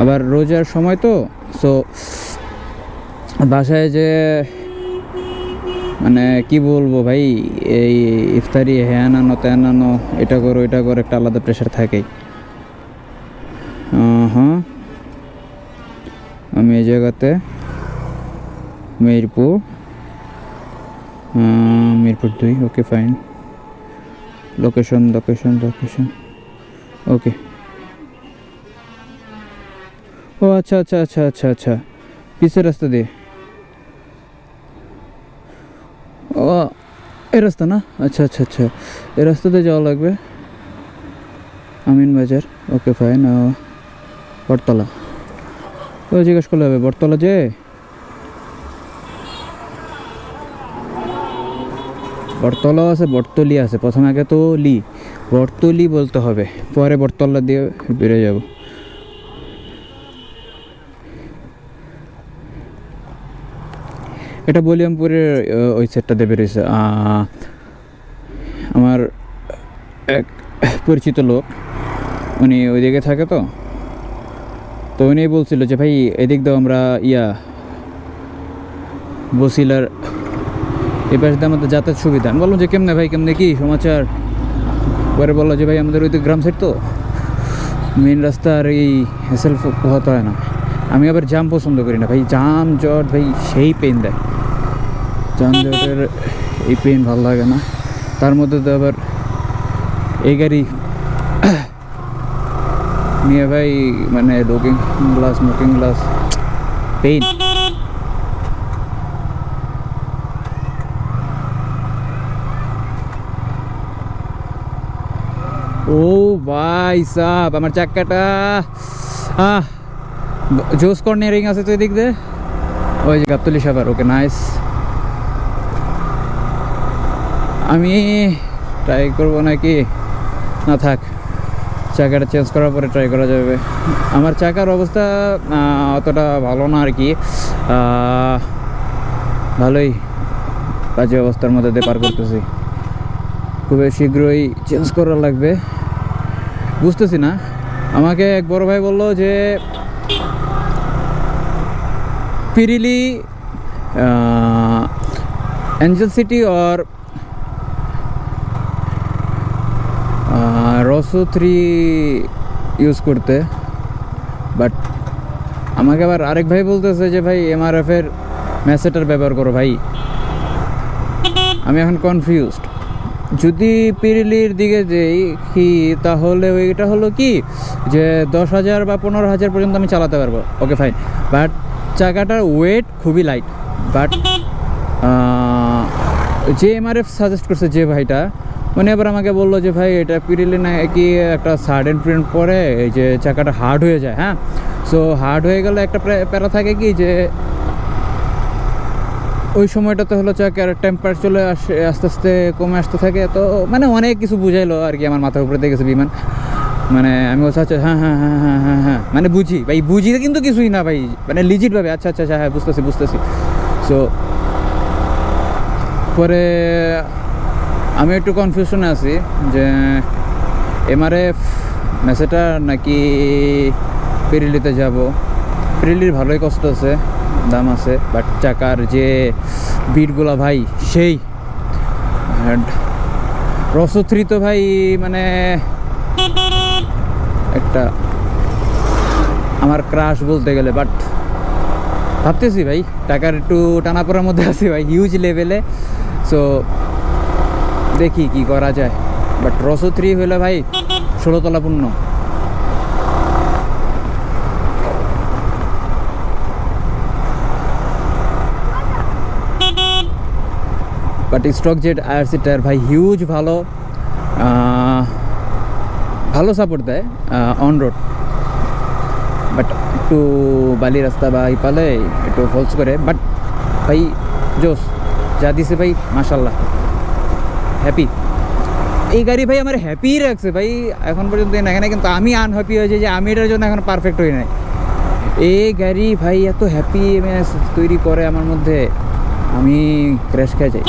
আবার রোজার সময় তো সো বাসায় যে মানে কি বলব ভাই, এই ইফতারি হ্যান আনো ত্যান আনো এটা করো এটা করো, একটা আলাদা প্রেশার থাকেই। হ্যাঁ আমি এই জায়গাতে মিরপুর মিরপুর দুই okay fine location location location okay ও আচ্ছা আচ্ছা আচ্ছা আচ্ছা আচ্ছা। পিসের রাস্তা দিয়ে। ও, এই রাস্তা না? আচ্ছা আচ্ছা আচ্ছা। এই রাস্তাতে যাওয়া লাগবে। আমিন বাজার। ওকে, ফাইন। বটতলা। ও, জিজ্ঞেস করলে হবে, বটতলা যে? বটতলা আছে, বটতলি আছে। প্রথমে আগে তো লি। বটতলি বলতে হবে। পরে বটতলা দিয়ে বেরিয়ে যাব। এটা বলিয়ামপুরের ওই সেটটা দেবে রয়েছে আমার এক পরিচিত লোক, উনি ওইদিকে থাকে তো। তো উনি বলছিল যে, ভাই, এদিক দাও আমরা ইয়া, বসিলার এই পাশে আমাদের যাতায়াত সুবিধা। আমি বললাম যে, কেমনে ভাই, কেমনে কি সমাচার? পরে বলল যে, ভাই, আমাদের ওই তো গ্রাম সাইড তো। মেন রাস্তা আর এই হ্যাসেল পোহাতে হয় না। আমি আবার জাম পছন্দ করি না। ভাই জাম জট, ভাই, সেই পেন দেয়। জাম জটের এই পেন ভালো লাগে না। তার মধ্যে তো আবার এই গাড়ি নিয়ে ভাই মানে লুকিং গ্লাস মুকিং গ্লাস পেইন ও ভাই সাহ আমার চাক্কাটা। আহ জোস কর্নিয়ারিং আছে তো এদিক দিয়ে। ওই যে গাবতলি সাবার ওকে নাইস আমি ট্রাই করব নাকি? না থাক, চাকাটা চেঞ্জ করার পরে ট্রাই করা যাবে। আমার চাকার অবস্থা অতটা ভালো না আর কি। ভালোই বাজে অবস্থার মধ্যে দিয়ে পার করতেছি। খুবই শীঘ্রই চেঞ্জ করা লাগবে। বুঝতেছি না। আমাকে এক বড় ভাই বলল যে পিরিলি এঞ্জেল সিটি और রসো থ্রি ইউজ করতে বাট আমাকে আবার আরেক ভাই বলতেছে যে, ভাই এমআরএফ এর ম্যাসেটার ব্যবহার করো, ভাই। আমি এখন কনফিউজড যদি পিরিলির দিকে যাই কি তাহলে ওইটা হলো কি? যে, দশ হাজার বা পনেরো হাজার পর্যন্ত আমি চালাতে পারব। ওকে ফাইন বাট চাকাটার ওয়েট খুবই লাইট বাট যে এমআরএফ সাজেস্ট করছে যে ভাইটা উনি আবার আমাকে বলল যে, ভাই, এটা পিরিলি না কি একটা সাডেন প্রিন্ট পরে, এই যে চাকাটা হার্ড হয়ে যায় হ্যাঁ? সো হার্ড হয়ে গেলে একটা প্যারা থাকে কি যে, ওই সময়টাতে হলো চাকার টেম্পার চলে আসে, আস্তে আস্তে কমে আসতে থাকে। তো মানে অনেক কিছু বুঝাইলো আর কি আমার মাথার উপরে দিয়ে গেছে বিমান। মানে আমি বলছি আচ্ছা হ্যাঁ হ্যাঁ হ্যাঁ হ্যাঁ হ্যাঁ হ্যাঁ। মানে বুঝি, ভাই বুঝি কিন্তু কিছুই না, ভাই। মানে লিজিটভাবে আচ্ছা আচ্ছা আচ্ছা হ্যাঁ বুঝতেছি বুঝতেছি। সো পরে আমি একটু কনফিউশনে আছি যে এমআরএফ মেসেটা নাকি পিরিলিতে যাব? পিরিলির ভালোই কষ্ট আছে, দাম আছে বাট চাকার যে বিটগুলো ভাই, সেই। And তো ভাই মানে একটা আমার ক্রাশ বলতে গেলে বাট ভাবতেছি ভাই, টাকার একটু টানাপোড়ার মধ্যে আছি ভাই হিউজ লেভেলে সো দেখি কি করা যায়। বাট রসো থ্রি হলে ভাই ষোলোতলা পূর্ণ। But stock jet IRC tyre ভাই হিউজ ভালো। ভালো সাপোর্ট দেয় অন রোড বাট একটু বালি রাস্তা বা এই পালে একটু ফলস করে। বাট ভাই জোস যা দিছে ভাই মাশাল্লাহ হ্যাপি এই গাড়ি ভাই আমার হ্যাপি রাখছে ভাই। এখন পর্যন্ত না এখানে কিন্তু আমি আনহ্যাপি হয়েছে যে আমি এটার জন্য এখন পারফেক্ট হই নাই। এই গাড়ি ভাই এত হ্যাপি তৈরি করে আমার মধ্যে। আমি ক্র্যাশ খেয়ে যাই।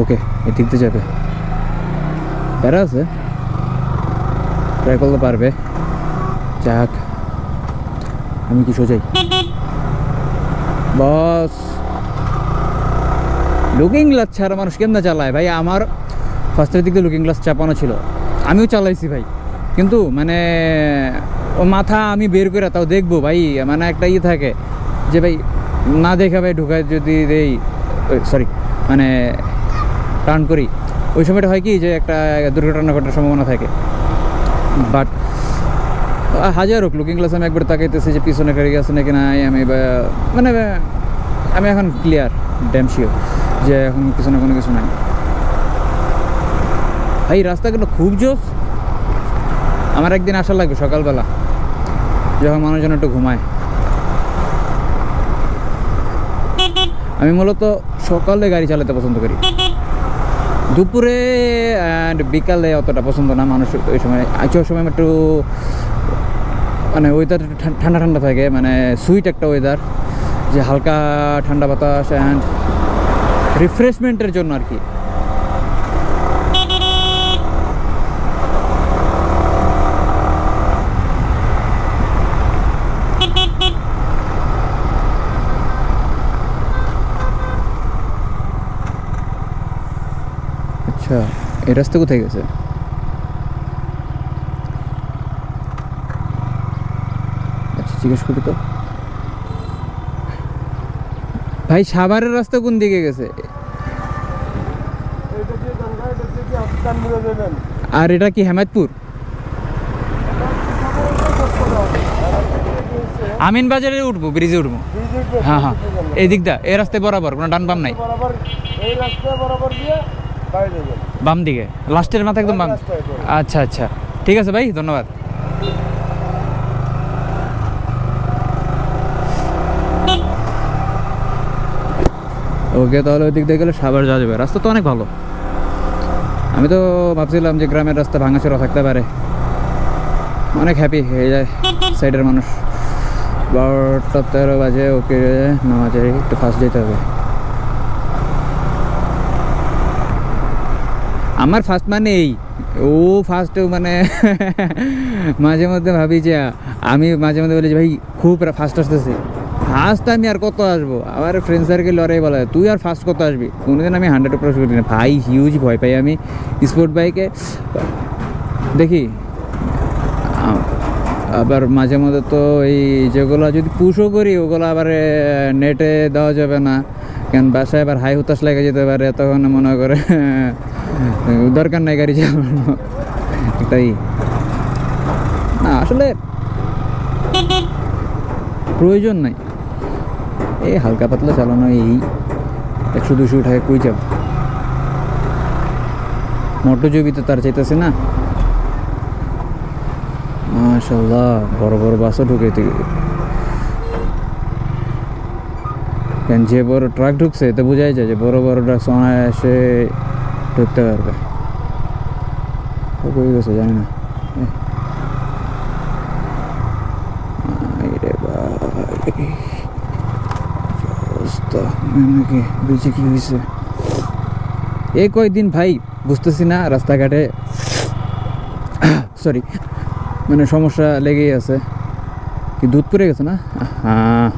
ওকে এদিক দিয়ে যাবে। প্যারা আছে ট্রাই করতে পারবে যাক আমি কি সোজাই বস লুকিং গ্লাস ছাড়া মানুষ কেমনে চালায় ভাই আমার ফার্স্টের দিক লুকিং গ্লাস চাপানো ছিল আমিও চালাইছি ভাই কিন্তু মানে ও মাথা আমি বের করে তাও দেখব ভাই মানে একটা ইয়ে থাকে যে ভাই না দেখে ভাই ঢুকায় যদি দেই সরি মানে টার্ন করি ওই সময়টা হয় কি, যে একটা দুর্ঘটনা ঘটার সম্ভাবনা থাকে। বাট হাজার হোক লুকিং গ্লাস আমি একবার তাকাইতেছি যে পিছনে গাড়ি আছে নাকি নাই, আমি মানে আমি এখন ক্লিয়ার ড্যাম শিওর যে এখন পিছনে কোনো কিছু নাই। ভাই রাস্তাগুলো খুব জোস। আমার একদিন আসা লাগবে সকালবেলা, যখন মানুষজন একটু ঘুমায়। আমি মূলত সকালে গাড়ি চালাতে পছন্দ করি। দুপুরে অ্যান্ড বিকালে অতটা পছন্দ না, মানুষ ওই সময় ওই সময় একটু মানে ওয়েদার ঠান্ডা ঠান্ডা থাকে মানে সুইট একটা ওয়েদার যে হালকা ঠান্ডা বাতাস অ্যান্ড রিফ্রেশমেন্টের জন্য আর কি। আচ্ছা এই রাস্তা কোথায় গেছে? আচ্ছা জিজ্ঞেস করি তো। ভাই সাভারের রাস্তা কোন দিকে গেছে? আর এটা কি হেমায়তপুর? আমিন বাজারে উঠবো ব্রিজে উঠবো। হ্যাঁ হ্যাঁ। এই দিক দা এই রাস্তায় বরাবর কোনো ডান পাম নাই। এই রাস্তা বরাবর দিয়ে বাম দিকে লাস্টের মাথা একদম বাম। আচ্ছা আচ্ছা। ঠিক আছে ভাই ধন্যবাদ। ওকে তাহলে ওই দিক দিয়ে গেলে সাবার যাওয়া যাবে। রাস্তা তো অনেক ভালো। আমি তো ভাবছিলাম যে গ্রামের রাস্তা ভাঙাচোরা থাকতে পারে। অনেক হ্যাপি হয়ে যায় সাইডের মানুষ। বারোটা তেরো বাজে ওকে নামাজে একটু ফার্স্ট যেতে হবে। আমার ফার্স্ট মানে এই, ও ফার্স্ট মানে মাঝে মধ্যে ভাবি যে, আমি মাঝে মধ্যে বলি যে, ভাই, খুব ফার্স্ট আসতেছি। ফার্স্ট আমি আর কত আসব? আবার ফ্রেন্ড সার্কেল লড়াই বলা, তুই আর ফার্স্ট কত আসবি? কোনোদিন আমি হান্ড্রেড উপরে করি না। ভাই হিউজ ভয় পাই আমি স্পোর্ট বাইকে দেখি। আবার মাঝে মধ্যে তো এই যেগুলো যদি পুশও করি, ওগুলো আবার নেটে দেওয়া যাবে না। কারণ বাসায় আবার হাই হুতাশ লেগে যেতে পারে তখন মনে করে। দরকার নাই গাড়ি চালানো তাই না, আসলে প্রয়োজন নাই। এই হালকা পাতলা চালানো এই একশো দুশো উঠায় কই যাব? মোটো জবিতে তার চাইতেছে না। মাশাল্লাহ বড় বড় বাসও ঢুকে কেন যে বড় ট্রাক ঢুকছে তো বোঝাই যায় যে বড় বড় ট্রাক অনায়াসে ঢুকতে পারবে। কই গেছে জানি না। ভাই। কি হয়েছে এই কয়দিন ভাই, বুঝতেছি না রাস্তাঘাটে। সরি মানে সমস্যা লেগেই আছে। কি দুধ পড়ে গেছে না? হ্যাঁ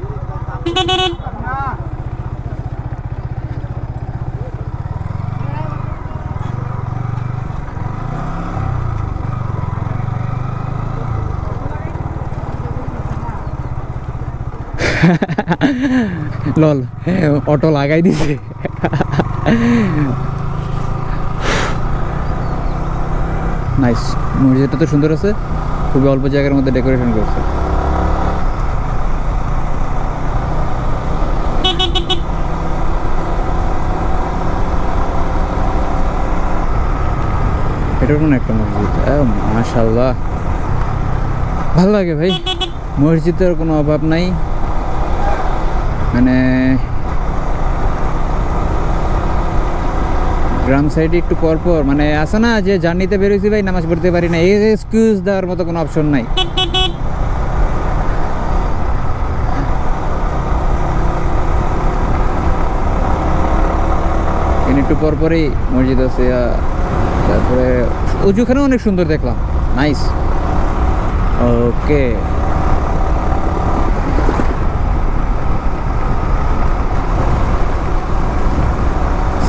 লল অটো লাগাই দিছে। নাইস মসজিদটা তো সুন্দর আছে, খুবই অল্প জায়গার মধ্যে ডেকোরেশন করছে। এটার কোনো একটা মসজিদ। মাশাল্লাহ ভালো লাগে ভাই, মসজিদের কোনো অভাব নাই। মানে গ্রাম সাইডে একটু পর পর মানে আসে না যে জার্নিতে বেরোইছি ভাই, নামাজ পড়তে পারি না, এই এক্সকিউজ দেওয়ার মতো কোনো অপশন নাই। একটু পর পরেই মসজিদ আছে তারপরে অজুখানেও অনেক সুন্দর দেখলাম। Nice okay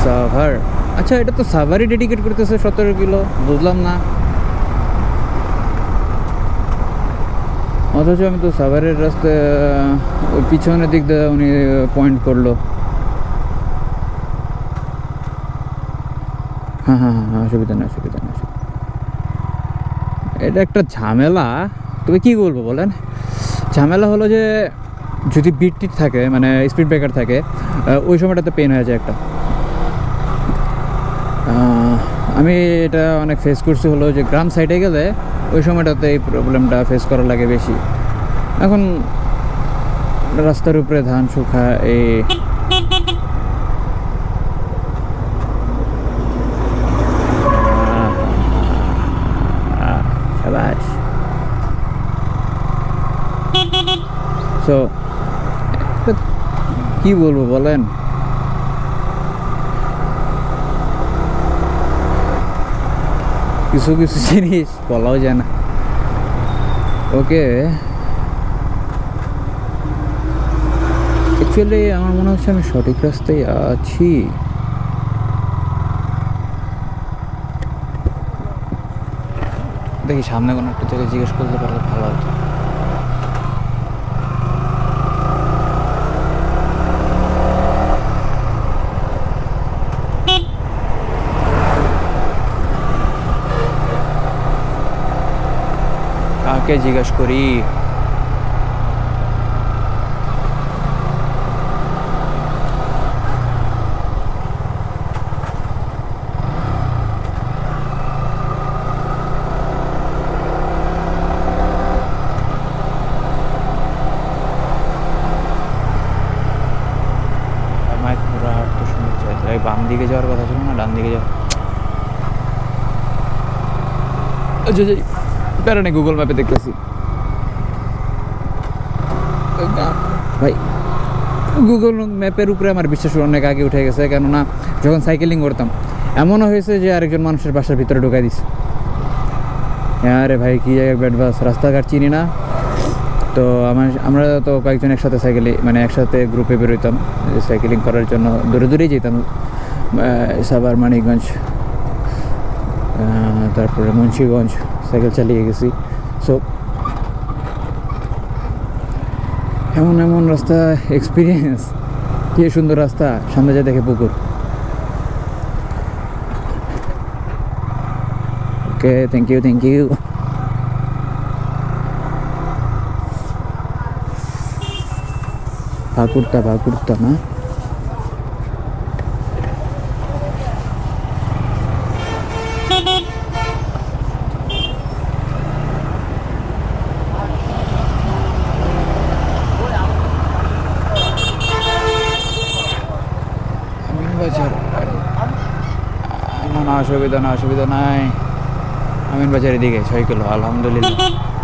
Savar. আচ্ছা এটা তো সাভারই ডেডিকেট করতেছে সতেরো কিলো, বুঝলাম না। অথচ আমি তো সাভারের রাস্তায় ওই পিছনের দিক দিয়ে উনি পয়েন্ট করল। হ্যাঁ হ্যাঁ হ্যাঁ হ্যাঁ অসুবিধা নেই অসুবিধা নেই এটা একটা ঝামেলা। তবে কি বলব বলেন? ঝামেলা হলো যে, যদি বিট থাকে মানে স্পিড ব্রেকার থাকে ওই সময়টাতে পেন হয়ে যায় একটা। আমি এটা অনেক ফেস করছি হলো যে গ্রাম সাইডে গেলে ওই সময়টাতে এই প্রবলেমটা ফেস করা লাগে বেশি। এখন রাস্তার উপরে ধান শুকা, এই সো কি বলব বলেন? কিছু কিছু জিনিস বলাও যায় না। ওকে। অ্যাকচুয়ালি আমার মনে হচ্ছে আমি সঠিক রাস্তায় আছি। দেখি সামনে কোনো একটা জায়গায় জিজ্ঞেস করতে পারলে ভালো হতো। কাকে জিজ্ঞেস করি? বাম দিকে যাওয়ার কথা ছিল না ডান দিকে যাওয়ার আচ্ছা প্যারা নেই গুগল ম্যাপে দেখতেছি। ভাই গুগল ম্যাপের উপরে আমার বিশ্বাস অনেক আগে উঠে গেছে, কেননা যখন সাইকেলিং করতাম, এমনও হয়েছে যে আরেকজন মানুষের বাসার ভিতরে ঢুকাই দিছে। আরে ভাই, কী জায়গায় ব্যাট বাস রাস্তাঘাট চিনি না। তো আমার, আমরা তো কয়েকজন একসাথে সাইকেলে মানে একসাথে গ্রুপে বেরোতাম সাইকেলিং করার জন্য দূরে দূরেই যেতাম। সাভার, মানিকগঞ্জ তারপরে মুন্সিগঞ্জ সাইকেল চালিয়ে গেছি। সো এমন এমন রাস্তা এক্সপিরিয়েন্স কি সুন্দর রাস্তা, সামনে যা দেখে পুকুর। Okay thank you thank you Bhakurta Bhakurta না আমিন বাজার না না অসুবিধা না অসুবিধা নাই। আমিন বাজারের দিকে ছয় কিলো আলহামদুলিল্লাহ।